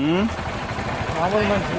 ఉమ్? మామూలు మనిషి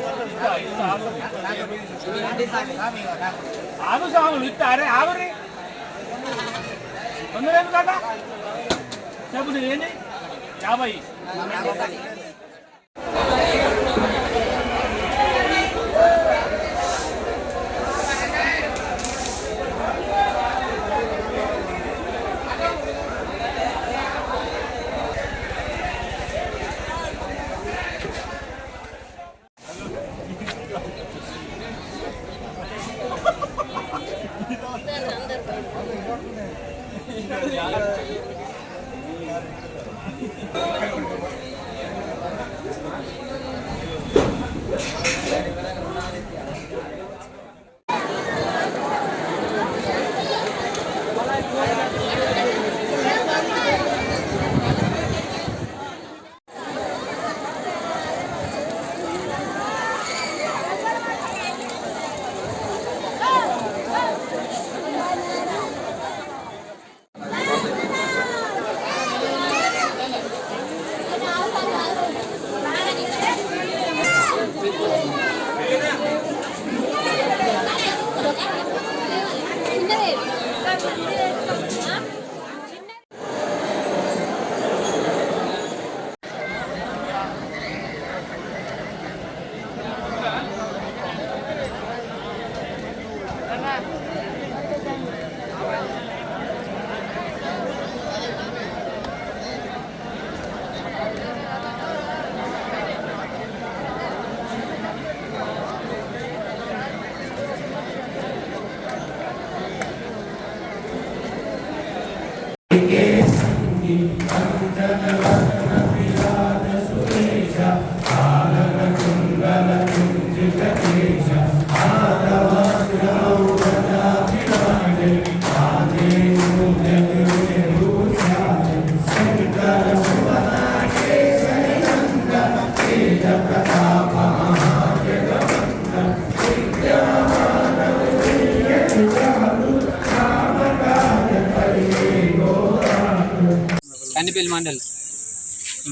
ఆగు సాగులు ఇస్తారే ఆగురి తొందర ఏమి కాక చెప్పు నువ్వు ఏంటి యాభై. யார்?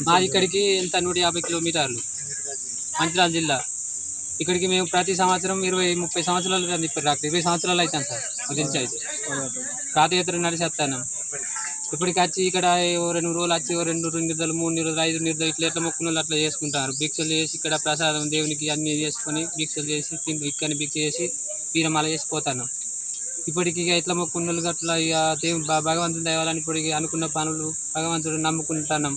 మా ఇక్కడికి ఎంత నూట యాభై కిలోమీటర్లు. మంచిర్యాల జిల్లా. ఇక్కడికి మేము ప్రతి సంవత్సరం ఇరవై ముప్పై సంవత్సరాలు కానీ ఇప్పుడు రాక ఇరవై సంవత్సరాలు అవుతాం సార్ గురించి తెలిసి అయితే. పాదయాత్ర నడిచేస్తాను ఇప్పటికి వచ్చి ఇక్కడ ఓ రెండు రోజులు వచ్చి ఓ రెండు రెండు నిర్దలు మూడు నిర్దలు ఐదు నిర్దలు ఇట్లా ఎట్లా మొక్కున్న అట్లా చేసుకుంటారు. భిక్షలు చేసి ఇక్కడ ప్రసాదం దేవునికి అన్ని చేసుకొని భిక్షలు చేసి తిండి ఇక్కడ భిక్ష చేసి వీరమాల చేసి పోతాను. ఇప్పటికి ఇక ఎట్లా మొక్కున్న అట్లా ఇక దేవుని భగవంతుని దేవాలని ఇప్పటికి అనుకున్న పనులు భగవంతుడు నమ్ముకుంటున్నాం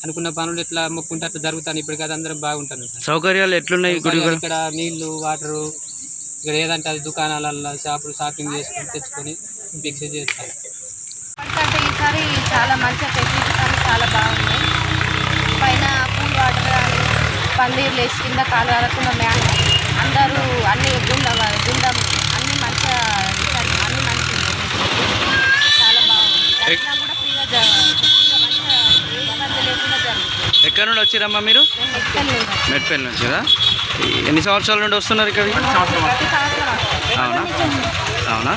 అనుకున్న పనులు ఎట్లా మొక్కుంటే అట్లా జరుగుతాను. ఇప్పటికి అది అందరం బాగుంటాను సౌకర్యాలు ఎట్లున్నాయి ఇక్కడ నీళ్ళు వాటరు ఇక్కడ ఏదంటే అది దుకాణాలల్లో షాపులు షాపింగ్ చేసుకొని తెచ్చుకొని భిక్ష చేస్తాను అంటే ఈసారి చాలా మంచిగా ఫెసిలిటీస్ చాలా బాగున్నాయి. పైన కూల్ వాటర్ కానీ పందిర్లు వేసి కింద కాలు రాకుండా మ్యాన్ అందరూ అన్ని గుండం గుండం అన్ని మంచిగా. అన్ని మంచిగా చాలా బాగుంది. కూడా ఫ్రీగా జ- ఫ్రీగా మంచిగా ఏ ఇబ్బంది లేకుండా జరుగుతుంది ఎక్కడ నుండి వచ్చారమ్మా మీరు. మెట్పల్లి నుంచి కదా ఎన్ని సంవత్సరాల నుండి వస్తున్నారు వస్తాం. అవునా అవునా.